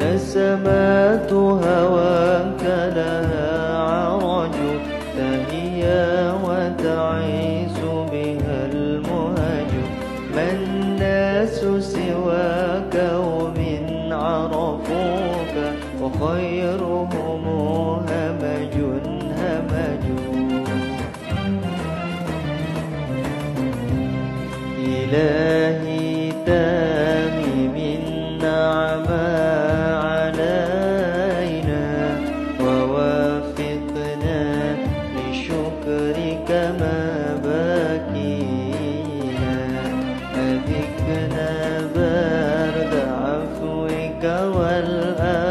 نسمات هواك لها عرج فهي وتعيس بها المهج. ما الناس سواك ومن عرفوك وخيرهم همج همج. إلهي تامي من نعمات بذكرك ما بكينا. أذكنا برد عفوك والأمن